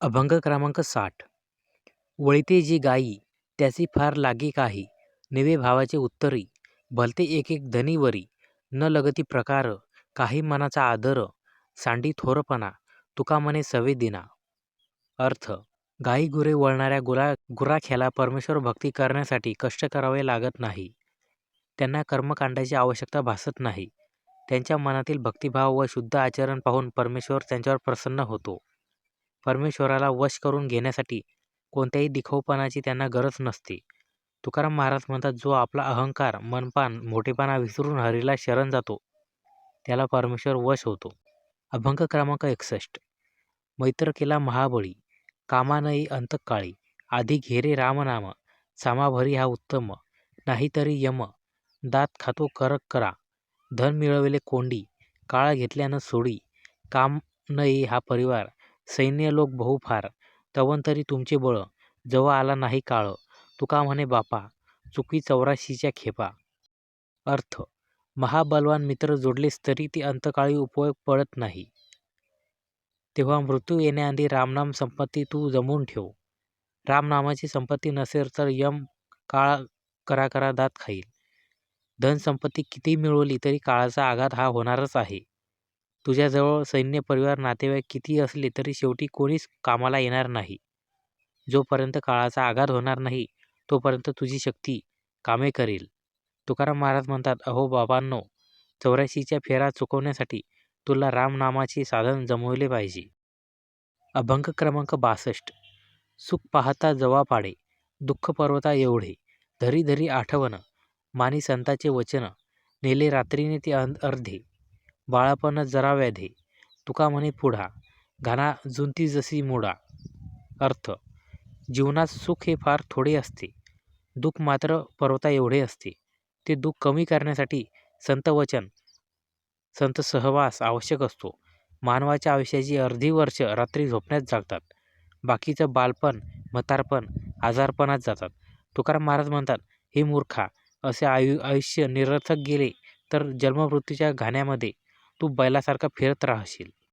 अभंग क्रमांक साठ. वळते जी गायी त्याची फार लागी काही निवे भावाचे उत्तरी भलते एक एक धनीवरी न लगती प्रकार काही मनाचा आदर सांडी थोरपणा तुका मने सवे दिना. अर्थ गाई गुरे वळणाऱ्या गुरा गुराख्याला परमेश्वर भक्ती करण्यासाठी कष्ट करावे लागत नाही. त्यांना कर्मकांडाची आवश्यकता भासत नाही. त्यांच्या मनातील भक्तिभाव व शुद्ध आचरण पाहून परमेश्वर त्यांच्यावर प्रसन्न होतो. परमेश्वराला वश करून घेण्यासाठी कोणत्याही दिखाऊपणाची त्यांना गरज नसते. तुकाराम महाराज म्हणतात जो आपला अहंकार मनपान मोठेपणा विसरून हरीला शरण जातो त्याला परमेश्वर वश होतो. अभंग क्रमांक एकसष्ट. मैत्र केला महाबळी कामानई अंतकाळी आधी घेरे रामनाम सामाभरी हा उत्तम नाहीतरी यम दात खातो करक करा धन मिळवले कोंडी काळ घेतल्यानं सोडी काम नये हा परिवार सैन्य लोक बहुफार तवंतरी तुमचे बळ. जवळ आला नाही काळ. तुका म्हणे बापा चुकी चौराशीच्या खेपा. अर्थ महाबलवान मित्र जोडलेस तरी ती अंतकाळी उपयोग पडत नाही. तेव्हा मृत्यू येण्याआधी रामनाम संपत्ती तू जमवून ठेव. रामनामाची संपत्ती नसेल तर यम काळ करा करा दात खाईल. धनसंपत्ती किती मिळवली तरी काळाचा आघात हा होणारच आहे. तुझ्याजवळ सैन्य परिवार नातेवाईक किती असले तरी शेवटी कोणीच कामाला येणार नाही. जोपर्यंत काळाचा आघात होणार नाही तोपर्यंत तुझी शक्ती कामे करेल. तुकाराम महाराज म्हणतात अहो बाबांनो चौऱ्याऐंशीच्या फेरा चुकवण्यासाठी तुला रामनामाचे साधन जमवले पाहिजे. अभंग क्रमांक बासष्ट. सुख पाहता जवा पाडे दुःख पर्वता एवढे धरी धरी आठवण मानी संताचे वचन नेले रात्रीने ते अं अर्धे. बाळापण जरा व्याधे तुका म्हणे पुढा घाना जुंती जशी मुडा. अर्थ जीवनात सुख हे फार थोडे असते. दुःख मात्र पर्वता एवढे असते. ते दुःख कमी करण्यासाठी संतवचन संत सहवास आवश्यक असतो. मानवाच्या आयुष्याची अर्धी वर्ष रात्री झोपण्यात जागतात. बाकीचं बालपण म्हातारपण आजारपणात जातात. तुकाराम महाराज म्हणतात हे मूर्खा असे आयु आयुष्य निरर्थक गेले तर जन्ममृत्यूच्या घाण्यामध्ये तू बैलासारखा फिरत राहशील.